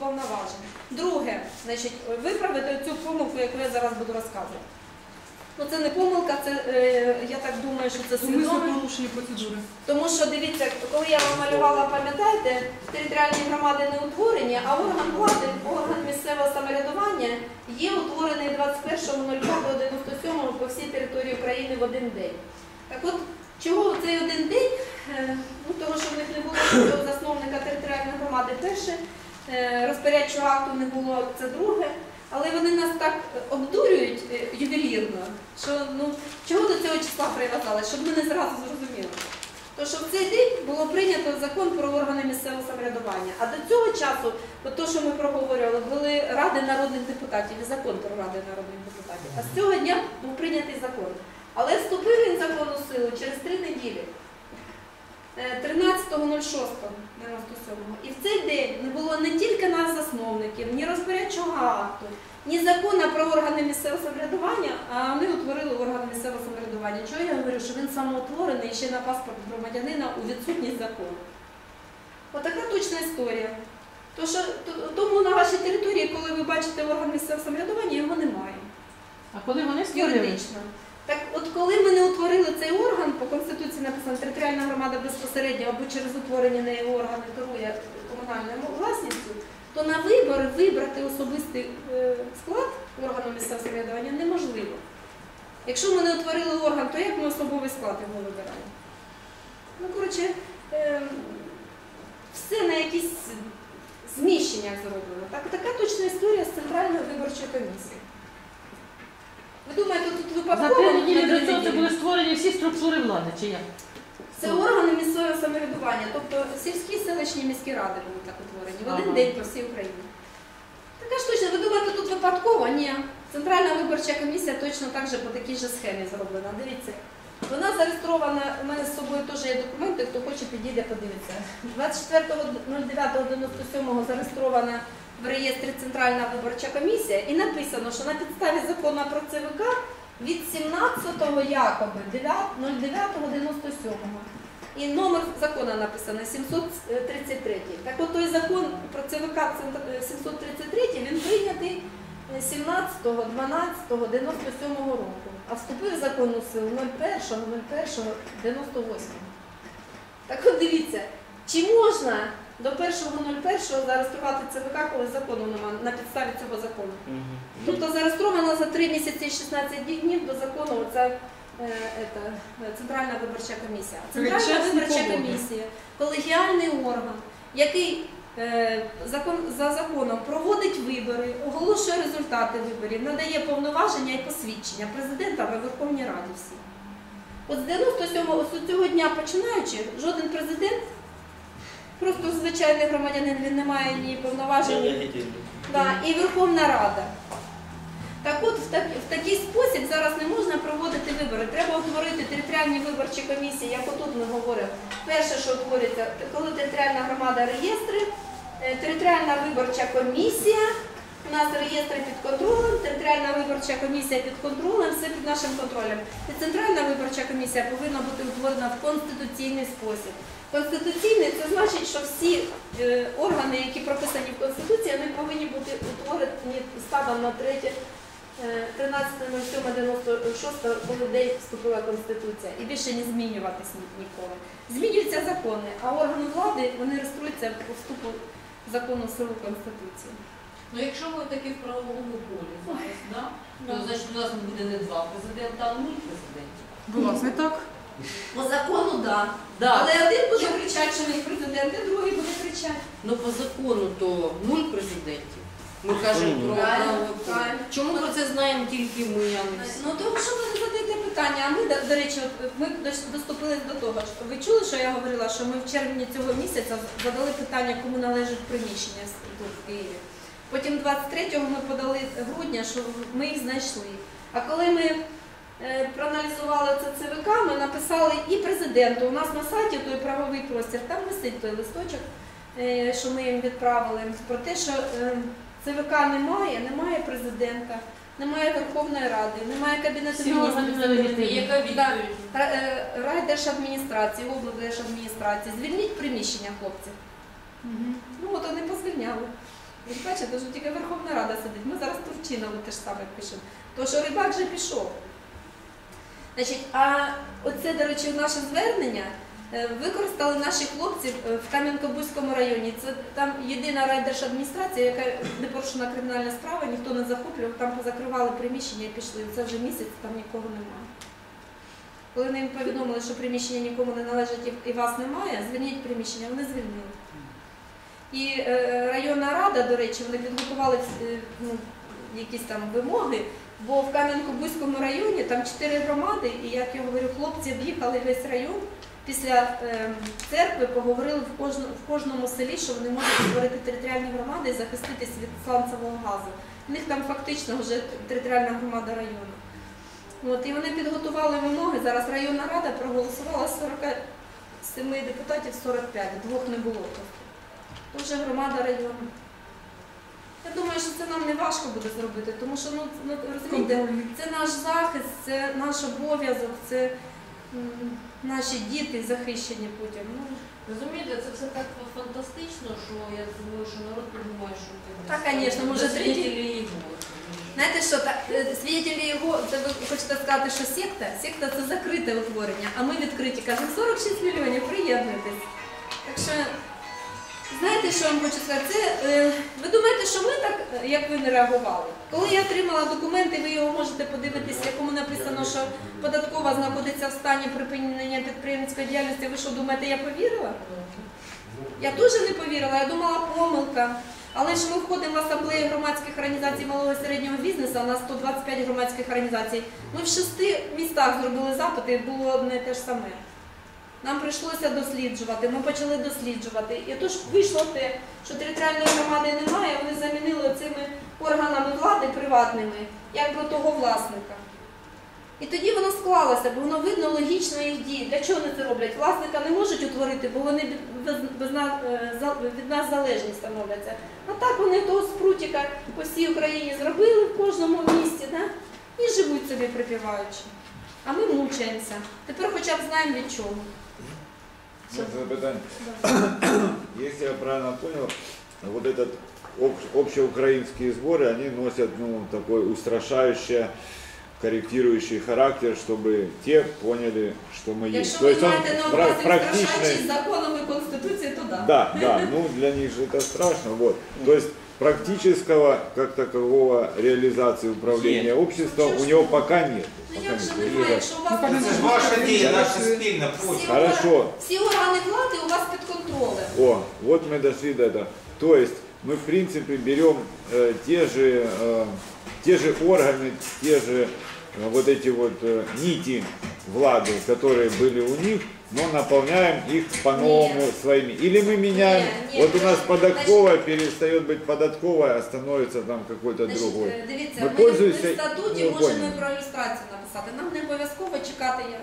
повноважень. Друге, значить, виправити цю помилку, яку я зараз буду розказувати. Ну це не помилка, це е, я так думаю, що це свідоме. порушені процедури. Тому що дивіться, коли я вам малювала, пам'ятаєте, територіальні громади не утворені, а орган влади, орган місцевого самоврядування є утворений 21.05.97 по всій території України в один день. Так от, чого цей один день? Е, Ну, того, що в них не було засновника територіальної громади, перше, е, розпорядчого акту не було, це друге. Але вони нас так е, обдурюють е, ювелірно, що ну чого до цього числа прив'язали, щоб ми не зразу зрозуміли. То що в цей день було прийнято закон про органи місцевого самоврядування. А до цього часу, от то, що ми проговорювали, були ради народних депутатів і закон про ради народних депутатів. А з цього дня був прийнятий закон. Але вступив він закон у силу через три неділі. Е, 13.06.97. І в цей день не було не тільки нас засновників, ні розпорядчого акту, ні закону про органи місцевого самоврядування, а вони утворили органи місцевого самоврядування. Чого я говорю, що він самоутворений ще на паспорт громадянина у відсутність закону. Отака точна історія. То, що, то- тому на вашій території, коли ви бачите орган місцевого самоврядування, його немає. А коли вони створили? Юридично. Так от коли ми не утворили цей орган, по Конституції написано, територіальна громада безпосередньо або через утворення неї органи керує комунальною власністю, то на вибори вибрати особистий е, склад органу місцевого самоврядування неможливо. Якщо ми не утворили орган, то як ми особовий склад його вибираємо? Ну, коротше, е, все на якісь зміщеннях зроблено. Так, така точна історія з Центральною виборчою комісією. Ви думаєте, тут За випадково? три неділі до цього це були створені всі структури влади, чи як? Це органи місцевого самоврядування, тобто сільські селищні міські ради були так утворені в один Ага. день по всій Україні. Така ж точно, ви думаєте, тут випадково? Ні. Центральна виборча комісія точно так же по такій же схемі зроблена. Дивіться. Вона зареєстрована, у мене з собою теж є документи, хто хоче підійде, подивиться. 24.09.97 зареєстрована в реєстрі Центральна виборча комісія і написано, що на підставі закону про ЦВК від 17-го якоби 09.97 і номер закону написано 733. Так от той закон про ЦВК центр- е, 733 він прийнятий е, 17.12.97 року, а вступив закон у силу 01.01.98. Так от дивіться, чи можна до 1.01 зареєструвати ЦВК, коли закону немає на підставі цього закону? Тобто зареєстровано за 3 місяці 16 днів до закону оця е, е, Центральна виборча комісія. Центральна виборча комісія, колегіальний орган, який е, закон, за законом проводить вибори, оголошує результати виборів, надає повноваження і посвідчення президента в Верховній Раді всі. От з 97-го з цього дня починаючи, жоден президент, просто звичайний громадянин, він не має ні повноважень, Да, і Верховна Рада. Так от в, так, в такий спосіб зараз не можна проводити вибори. Треба утворити територіальні виборчі комісії, як отут ми говоримо. Перше, що утворюється, коли територіальна громада реєстри, е, територіальна виборча комісія, у нас реєстри під контролем, територіальна виборча комісія під контролем, все під нашим контролем. І центральна виборча комісія повинна бути утворена в конституційний спосіб. Конституційний це значить, що всі е, органи, які прописані в Конституції, вони повинні бути утворені станом на 3, е, 13.07.96, коли день вступила Конституція, і більше не змінюватись ніколи. Змінюються закони, а органи влади вони реєструються по вступу закону в силу Конституції. Ну якщо ми таки в правовому полі зараз? Да. то значить у нас буде не два президента, а нуль президентів. Власне так. По закону, так. Да. Да. Але один буде кричати, що він президент, а другий буде кричати. Ну по закону то нуль президентів. Ми кажемо про Правильно, правильно. Чому про це знаємо тільки ми, а не всі? Ну тому що ви задаєте питання, а ми, до, до речі, от ми дос- доступились до того, що ви чули, що я говорила, що ми в червні цього місяця задали питання, кому належить приміщення з- тут в Києві. Потім 23-го ми подали грудня, що ми їх знайшли. А коли ми проаналізували це ЦВК, ми написали і президенту. У нас на сайті той правовий простір, там висить той листочок, е, що ми їм відправили, про те, що е, ЦВК немає, немає президента, немає Верховної Ради, немає Кабінету міністрів. е, Райдержадміністрації, облдержадміністрації. Звільніть приміщення, хлопці. Ну от вони позвільняли. Ви бачите, що тільки Верховна Рада сидить. Ми зараз Турчинову теж саме пишемо. То що рибак вже пішов. Значить, а оце, до речі, наше звернення е, використали наші хлопці е, в Кам'янко-Бузькому районі. Це там єдина райдержадміністрація, яка не порушена кримінальна справа, ніхто не захоплював, там позакривали приміщення і пішли. Це вже місяць, там нікого немає. Коли їм повідомили, що приміщення нікому не належить і- вас немає, звільніть приміщення, вони звільнили. І е, районна рада, до речі, вони підготували ну, якісь там вимоги, бо в Кам'янко-Бузькому районі там чотири громади, і як я говорю, хлопці об'їхали весь район. Після е, церкви поговорили в, кожну, в кожному селі, що вони можуть створити територіальні громади і захиститись від сланцевого газу. У них там фактично вже територіальна громада району. От, і вони підготували вимоги. Зараз районна рада проголосувала з 47 депутатів 45, двох не було. Тобто. То вже громада району. Я думаю, що це нам не важко буде зробити, тому що ну, ну розумієте, це наш захист, це наш обов'язок, це наші діти захищені потім. Ну, Розумієте, це все так фантастично, що я думаю, що народ подумає, що ти Так, конечно, може, свидетелі його. Знаєте що, так, е, свідетелі його, це ви хочете сказати, що секта? Секта це закрите утворення, а ми відкриті. Кажемо, 46 мільйонів, приєднуйтесь. Так що, знаєте, що вам хочу сказати? Це, е, ви думаєте, що ми так, е, як ви не реагували? Коли я отримала документи, ви його можете подивитися, якому написано, що податкова знаходиться в стані припинення підприємницької діяльності. Ви що думаєте, я повірила? Я теж не повірила, я думала помилка. Але ж ми входимо в асамблею громадських організацій малого і середнього бізнесу, у нас 125 громадських організацій. Ми в шести містах зробили запити, було одне те ж саме. Нам прийшлося досліджувати, ми почали досліджувати. І тож вийшло те, що територіальної громади немає, вони замінили цими органами влади приватними, якби того власника. І тоді воно склалося, бо воно видно логічно їх дії. Для чого вони це роблять? Власника не можуть утворити, бо вони без нас, е, від нас залежні становляться. А так вони того спрутіка по всій Україні зробили в кожному місті, і живуть собі припіваючи. А ми мучаємося. Тепер хоча б знаємо від чого. Можно запитання? Да. Если я правильно понял, вот этот об- общеукраинские сборы, они носят ну, такой устрашающий, корректирующий характер, чтобы те поняли, что мы есть. Якщо ви маєте на увазі практичный- страшачі законом і Конституцією, то да. Да, да, ну для них же это страшно. Вот. То есть практического, как такового, реализации управления обществом у него пока нет. Ну Пока як же нет. немає, якщо у вас Це ж ваша дія, наша спільна всі, почва. Хорошо. органи- всі органи влади у вас під контролем. О, вот мы дошли до этого. То есть мы в принципе берем э, те же э, те же органы, те же э, вот эти вот э, нити влады, которые были у них, но наполняем их по-новому Нет. своими. Или мы меняем. Нет, нет, вот у нас значит- податковая перестает быть податковая, а становится там какой-то Значить, другой. е, дивіться, Ми ми, пользуємося- в статуті ну, можемо поняли. і про ілюстрацію написати. Нам не обов'язково чекати. я-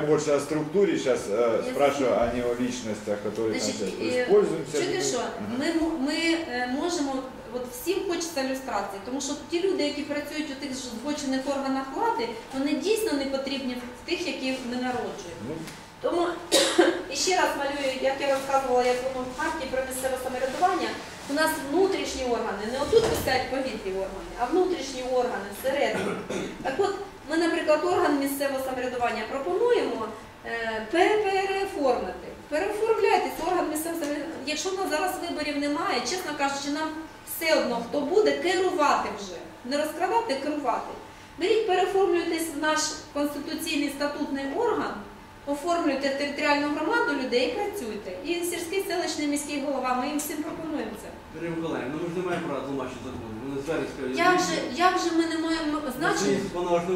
Я больше о структуре сейчас э, Я спрашиваю, знаю. а не о личностях, которые там Значить, сейчас е, используемся. чуєте що? Ми, м- ми е, можемо, от всім хочеться ілюстрації, тому що ті люди, які працюють у тих злочинних органах влади, вони дійсно не потрібні в тих, які ми народжуємо. Ну, Тому і ще раз малюю, як я розказувала, як воно в харті про місцеве самоврядування. У нас внутрішні органи, не отут висять повітрі органи, а внутрішні органи всередині. Так от, ми, наприклад, орган місцевого самоврядування пропонуємо е, пере- переоформити. Переоформляйтесь орган місцевого самоврядування. Якщо в нас зараз виборів немає, чесно кажучи, нам все одно, хто буде керувати вже. Не розкрадати, керувати. Беріть, переформлюйтесь в наш конституційний статутний орган, оформлюйте територіальну громаду людей і працюйте. І сільський селищний міський голова, ми їм всім пропонуємо це. Дар'я Миколаївна, ми ж не маємо права тлумачити закон. Вони зараз. Як же, як же ми не маємо значення?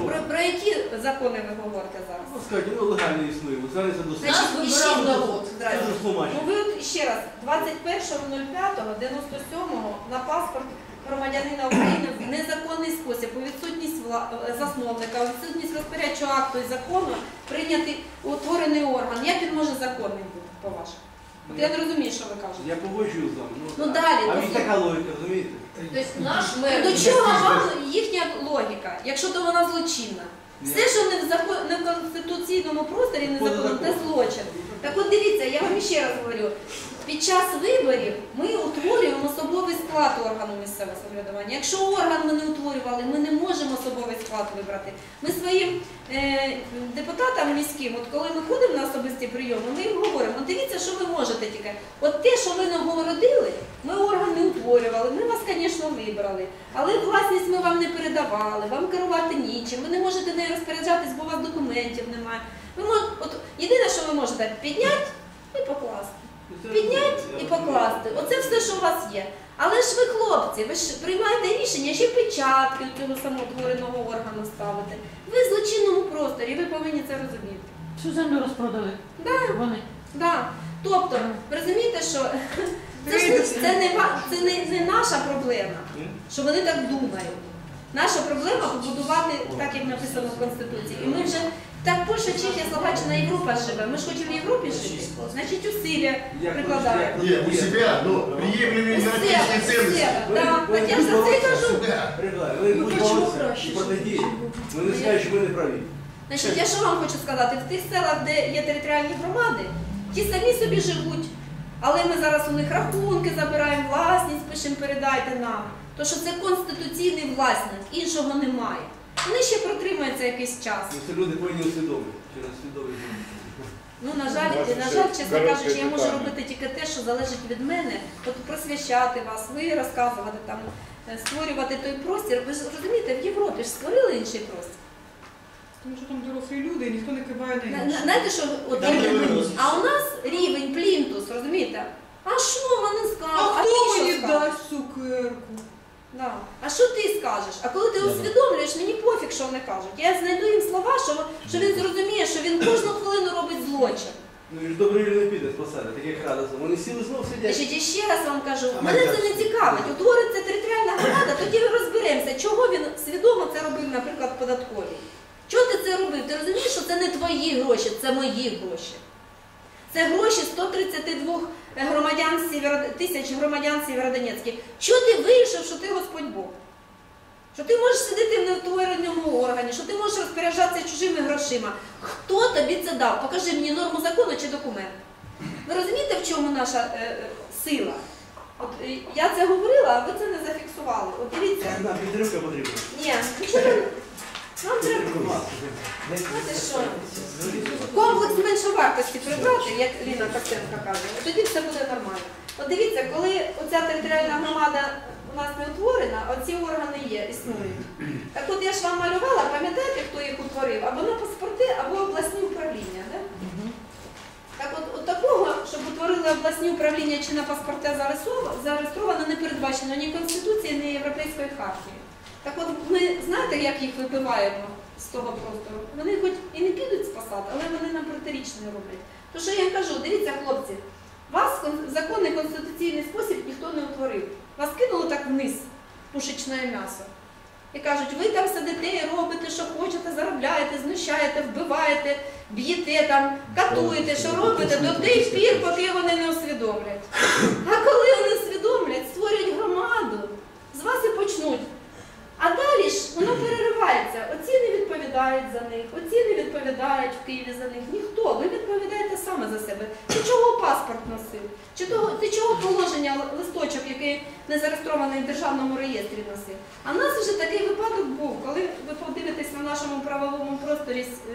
Про, про які закони ви говорите зараз? Ну, скажіть, ну легально існує. Ви зараз це Значить, досліджуєте. Іще- вибирав народ. Це Здрасте. ж Ну ви от ще раз, 21.05.97 на паспорт громадянина України в незаконний спосіб, у відсутність вла- е, засновника, у відсутність розпорядчого акту і закону прийнятий утворений орган. Як він може законним бути, по-вашому? От я не розумію, що ви кажете. Я погоджую з вами. Ну, а- далі, А він така логіка, розумієте? Тобто наш мер До чого вам їхня логіка, якщо то вона злочинна? Все, що не в закон, не в конституційному просторі, не Поза закон, це законом. злочин. Так от дивіться, я вам ще раз говорю. Під час виборів ми утворюємо особовий склад. органу місцевого самоврядування. Якщо орган ми не утворювали, ми не можемо особовий склад вибрати. Ми своїм е, депутатам міським, от коли ми ходимо на особисті прийоми, ми їм говоримо, «От дивіться, що ви можете тільки. От те, що ви нам говорили, ми орган не утворювали, ми вас, звісно, вибрали. Але власність ми вам не передавали, вам керувати нічим, ви не можете нею розпоряджатись, бо у вас документів немає. Ви мож... от, єдине, що ви можете підняти і покласти. Підняти і покласти. Оце все, що у вас є. Але ж ви, хлопці, ви ж приймаєте рішення, ще печатки у цього самоутвореного органу ставити. Ви в злочинному просторі, ви повинні це розуміти. Всю землю розпродали. Да. Вони. Да. Тобто, ви розумієте, що це, ж не- це, не, ва- це не, не наша проблема, що вони так думають. Наша проблема побудувати так, як написано в Конституції. І ми вже так Польща, Чехія, Словаччина, Європа живе. Ми ж хочемо в Європі жити. Значить, усилля прикладаємо. Нет, у себя, но приемлемые Усе, европейские усе, ценности. Так я ж за це й кажу. Боротися і протидії. Ми не скажемо, що ми не праві. Значить, я що вам хочу сказати, в тих селах, де є територіальні громади, ті самі собі живуть. Але ми зараз у них рахунки забираємо, власність пишемо, передайте нам. То що це конституційний власник, іншого немає. Вони ще протримаються якийсь час. Ну, Це люди повинні усвідомити. Через свідомість. Ну, на жаль, Ваше на жаль, чесно коротке кажучи, я можу питання. робити тільки те, що залежить від мене, от просвящати вас, ви розказувати там, е, створювати той простір. Ви ж розумієте, в Європі ж створили інший простір. Тому що там дорослі люди, і ніхто не киває на На- інших. Знаєте, що от Там рівень- не а у нас рівень плінтус, розумієте? А що вони А скажуть? хто ти мені скажеш? дасть цукерку? Да. А що ти скажеш? А коли ти усвідомлюєш, мені пофіг, що вони кажуть. Я знайду їм слова, що, що він зрозуміє, що він кожну хвилину робить злочин. Ну і ж люди не піде з посади, так як радосно. Вони сіли знов сидять. Значить, і ще раз вам кажу, А мене це не цікавить. Утвориться територіальна громада, тоді розберемося, чого він свідомо це робив, наприклад, в податковій. Чого ти це робив? Ти розумієш, що це не твої гроші, це мої гроші. Це гроші 132 громадян тисяч громадян Сєвєродонецьких. Чого ти вирішив, що ти Господь Бог? Що ти можеш сидіти в неутвореному органі, що ти можеш розпоряджатися чужими грошима. Хто тобі це дав? Покажи мені норму закону чи документ. Ви розумієте, в чому наша е, е, сила? От е, я це говорила, а ви це не зафіксували. От дивіться. Нам підтримка потрібна. Ні. Нам треба. Знаєте що? Комплекс меншовартості прибрати, як Ліна Костенко каже, тоді все буде нормально. От дивіться, коли оця територіальна громада у нас не утворена, оці органи є, існують. Так от я ж вам малювала, пам'ятаєте, хто їх утворив? Або на паспорти, або обласні управління. Да? Так от, от такого, щоб утворили обласні управління чи на паспорти зареєстровано не передбачено ні Конституції, ні Європейської хартії. Так от ми знаєте, як їх вибиваємо з того простору? Вони хоч і не підуть посад, але вони нам протирічне роблять. То що я кажу, дивіться, хлопці, вас в законний конституційний спосіб ніхто не утворив. Вас кинуло так вниз, пушечне м'ясо. І кажуть, ви там сидите і робите, що хочете, заробляєте, знущаєте, вбиваєте, б'єте там, катуєте, що робите до тих пір, поки вони не усвідомлять. А коли вони усвідомлять, створюють громаду, з вас і почнуть. А далі ж воно переривається. Оці не відповідають за них, оці не відповідають в Києві за них. Ніхто. Ви відповідаєте саме за себе. Ти чого паспорт носив? Чи того, ти чого положення листочок, який не зареєстрований в державному реєстрі носив? А в нас вже такий випадок був, коли ви подивитесь на нашому правовому просторі. е,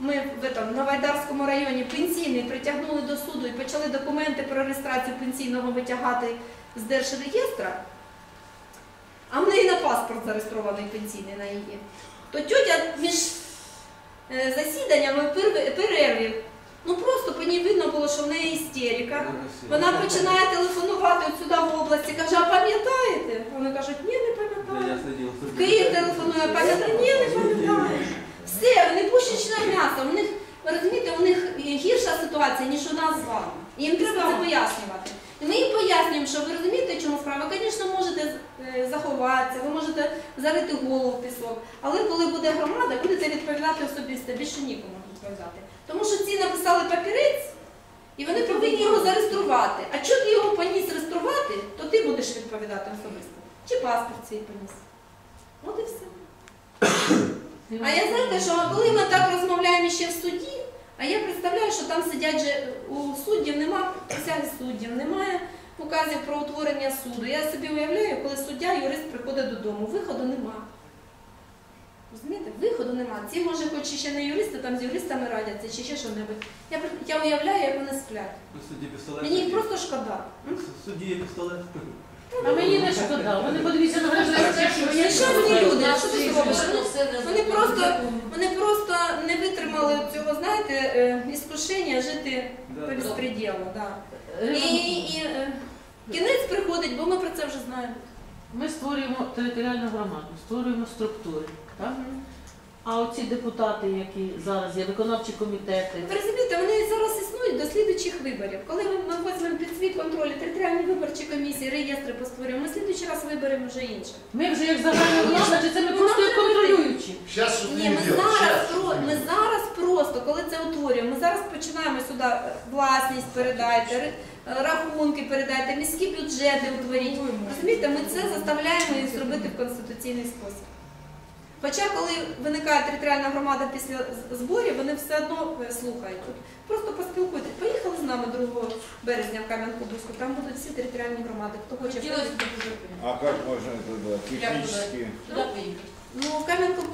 Ми в этом, на Вайдарському районі пенсійний притягнули до суду і почали документи про реєстрацію пенсійного витягати з держреєстра. А в неї на паспорт зареєстрований пенсійний на її. То тьотя між е, засіданнями перв- перерві, ну просто по ній видно було, що в неї істерика. Вона починає телефонувати от сюди в області, каже, а пам'ятаєте? Вони кажуть, ні, не пам'ятаю. В Київ телефонує, пам'ятаю, ні, не пам'ятаю. Все, вони пушечне м'ясо. У них, ви розумієте, у них гірша ситуація, ніж у нас з вами. Їм треба це пояснювати. І ми їм пояснюємо, що ви розумієте, чому справа. Ви, звісно, можете е, заховатися, ви можете зарити голову в пісок. Але коли буде громада, будете відповідати особисто, більше нікому відповідати. Тому що ці написали папірець, і вони повинні його зареєструвати. А що ти його поніс реєструвати, то ти будеш відповідати особисто. Чи паспорт свій поніс. От і все. А я знаєте, що коли ми так розмовляємо ще в суді, а я представляю, що там сидять же у суддів, нема присяги суддів, немає указів про утворення суду. Я собі уявляю, коли суддя, юрист приходить додому, виходу нема. Розумієте, виходу нема. Ці, може, хоч і ще не юристи, там з юристами радяться чи ще що-небудь. Я, я уявляю, як вони сплять. Мені їх просто шкода. М? Судді є пістолет. А мені не шкода. Вони подивіться на гражданські. Що вони люди? Що ти не Вони просто, вони просто не витримали цього, знаєте, е, іскушення жити по да. безпреділу. Да. І, Е, і е, кінець приходить, бо ми про це вже знаємо. Ми створюємо територіальну громаду, створюємо структури. Так? А оці депутати, які зараз є, виконавчі комітети, Ви розумієте, вони зараз існують до слідуючих виборів. Коли ми, візьмемо під свій контроль територіальні виборчі комісії, реєстри постворюємо, ми слідуючий раз виберемо вже інше. ми вже як загальна влада, це ми просто як контролюючі. Ні, ми про, ми зараз просто, коли ми зараз починаємо сюди е, власність передайте, е, рахунки передайте, міські бюджети утворіть. Розумієте, ми це заставляємо їх зробити в конституційний спосіб. Хоча, коли виникає територіальна громада після зборів, вони все одно е, слухають. От Просто поспілкуйтесь. Поїхали з нами 2 березня в Кам'янку-Бузьку, там будуть всі територіальні громади. Хто хоче. А как можно это да, технически? туди поїхати. Ну, Кам'янку-Бузьку